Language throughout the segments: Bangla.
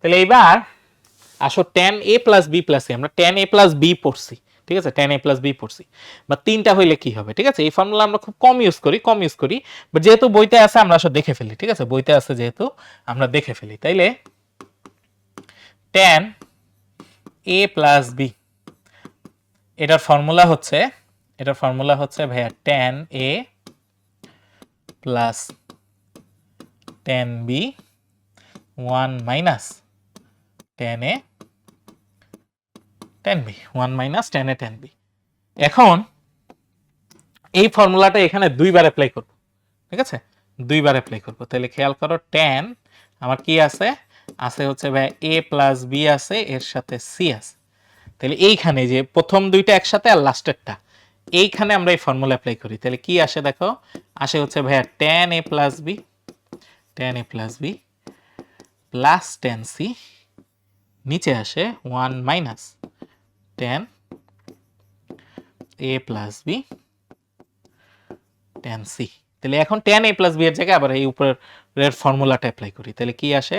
তাহলে এইবার আসো tan A plus B plus C আমরা টেন এ প্লাস বি পড়ছি, ঠিক আছে? টেন এ প্লাস বি পড়ছি। বা তিনটা হইলে কি হবে, ঠিক আছে? এই ফর্মুলা আমরা খুব কম ইউজ করি, কম ইউজ করি বাট যেহেতু বইতে আছে, আমরা আসলে দেখে ফেলি, ঠিক আছে? বইতে আছে যেহেতু, আমরা দেখে ফেলি। তাইলে টেন এ প্লাস বি এটার ফর্মুলা হচ্ছে, এটার ফর্মুলা হচ্ছে ভাইয়া tan A plus tan B one minus tan A tan B one minus tan A tan B এখন এই ফর্মুলাটা এখানে দুইবার অ্যাপ্লাই করব, ঠিক আছে? দুইবার অ্যাপ্লাই করব। তাহলে খেয়াল করো টেন আমার কি আছে? আছে হচ্ছে ভাই এ প্লাস বি আছে, এর সাথে সি আছে। তাহলে এইখানে যে প্রথম দুইটা একসাথে আর লাস্টেরটা এইখানে আমরা এই ফর্মুলা অ্যাপ্লাই করি। তাহলে কি আসে দেখো? আসে হচ্ছে ভাইয়া tan A plus B tan A plus B plus tan C নিচে আসে one minus tan A plus B tan C. তাহলে এখন টেন এ প্লাস বি এর জায়গায় আবার এই উপরের ফর্মুলাটা অ্যাপ্লাই করি। তাহলে কি আসে?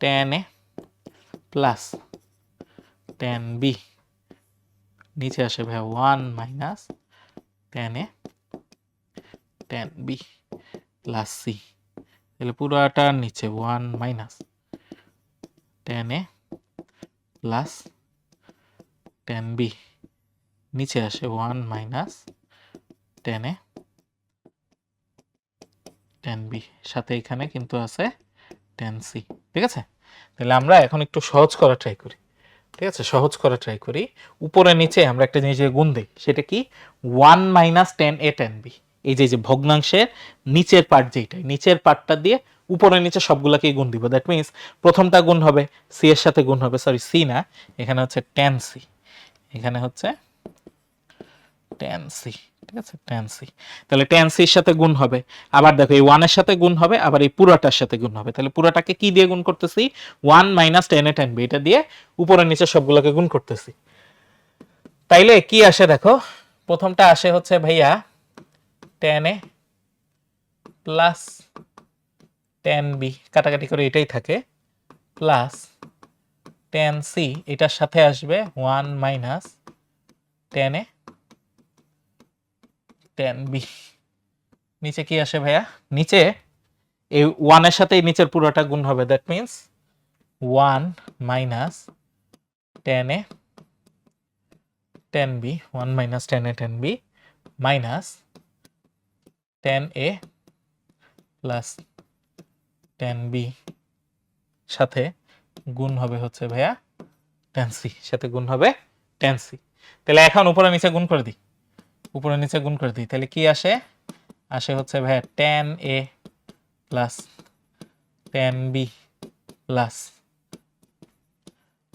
Tan A plus tan B. নিচে আসে ভাই one minus tan A tan B plus C. তাহলে পুরোটার নিচে one minus tan A plus tan B নিচে আসে one minus tan A tan B সাথে এখানে কিন্তু আছে টেন সি ঠিক আছে? তাহলে আমরা এখন একটু সহজ করা ট্রাই করি, ঠিক আছে? সহজ করা ট্রাই করি। উপরে নিচে আমরা একটা জিনিস গুণ দিই, সেটা কি? One minus tan A tan B এই যে যে ভগ্নাংশের নিচের পার্ট যেটা নিচের পার্টটা দিয়ে উপরে নিচে সবগুলোকে গুণ দিব। দ্যাট মিনস প্রথমটা গুণ হবে সি এর সাথে গুণ হবে সরি সি না, এখানে হচ্ছে ট্যান সি এখানে হচ্ছে ট্যান সি ঠিক আছে? ট্যান সি তাহলে টেন সির সাথে গুণ হবে, আবার দেখো এই ওয়ানের সাথে গুণ হবে, আবার এই পুরাটার সাথে গুণ হবে। তাহলে পুরাটাকে কি দিয়ে গুণ করতেছি? One minus tan A tan B এটা দিয়ে উপরে নিচে সবগুলোকে গুণ করতেছি। তাইলে কি আসে দেখো? প্রথমটা আসে হচ্ছে ভাইয়া tan A plus tan B কাটাকাটি করে এটাই থাকে প্লাস টেন সি এটার সাথে আসবে one minus tan A tan B নিচে কি আসে ভাইয়া? নিচে, এই ওয়ানের সাথে নিচের পুরোটা গুণ হবে that means one minus tan A tan B one minus tan A tan B minus tan A plus tan B সাথে গুণ হবে হচ্ছে ভাইয়া টেন সি সাথে গুণ হবে টেন সি তাহলে এখন উপরে নিচে গুণ করে দিই। উপরে নিচে গুণ করে দিই। তাহলে কি আসে? আসে হচ্ছে ভাইয়া tan A plus tan B plus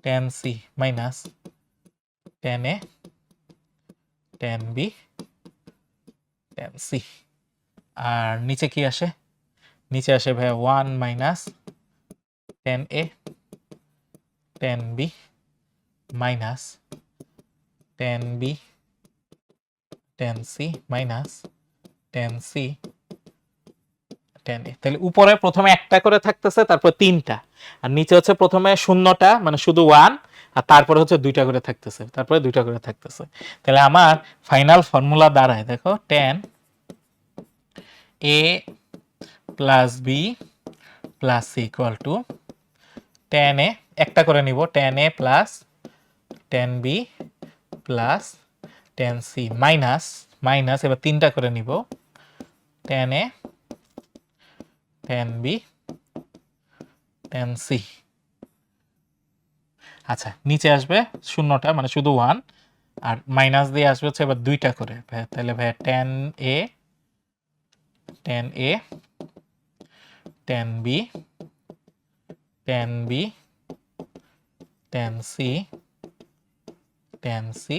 tan C minus tan A tan B tan C আর নিচে কি আসে? নিচে আসে ভাইয়া one minus tan A, tan B minus tan B, tan C minus tan C, tan A. তাহলে উপরে প্রথমে একটা করে থাকতেছে, তারপর তিনটা। আর নিচে হচ্ছে প্রথমে শূন্যটা মানে শুধু ওয়ান, আর তারপরে হচ্ছে দুইটা করে থাকতেছে, তারপরে দুইটা করে থাকতেছে। তাহলে আমার ফাইনাল ফর্মুলা দাঁড়ায়, দেখো, tan A plus B plus C equal to tan A একটা করে নিব tan A plus tan B plus tan C minus minus এবার তিনটা করে নিব tan A tan B tan C আচ্ছা নিচে আসবে শূন্যটা মানে শুধু ওয়ান আর মাইনাস দিয়ে আসবে হচ্ছে এবার দুইটা করে তাহলে ভাইয়া tan A tan A tan B tan B tan C tan C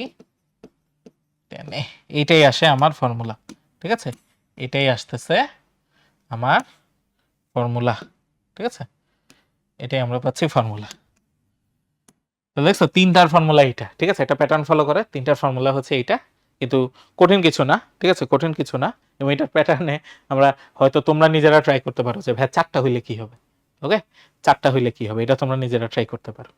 tan A এইটাই আসে আমার ফর্মুলা ঠিক আছে? এটাই আসতেছে আমার ফর্মুলা ঠিক আছে? এটাই আমরা পাচ্ছি ফর্মুলা তো দেখছ, তিনটার ফর্মুলা এইটা, ঠিক আছে? এটা প্যাটার্ন ফলো করে, তিনটার ফর্মুলা হচ্ছে এইটা কিন্তু কঠিন কিছু না, ঠিক আছে? কঠিন কিছু না। এবং এটার প্যাটার্নে আমরা হয়তো তোমরা নিজেরা ট্রাই করতে পারো যে, ভাই, চারটা হইলে কি হবে? ওকে চারটা হইলে কি হবে? এটা তোমরা নিজেরা ট্রাই করতে পারো।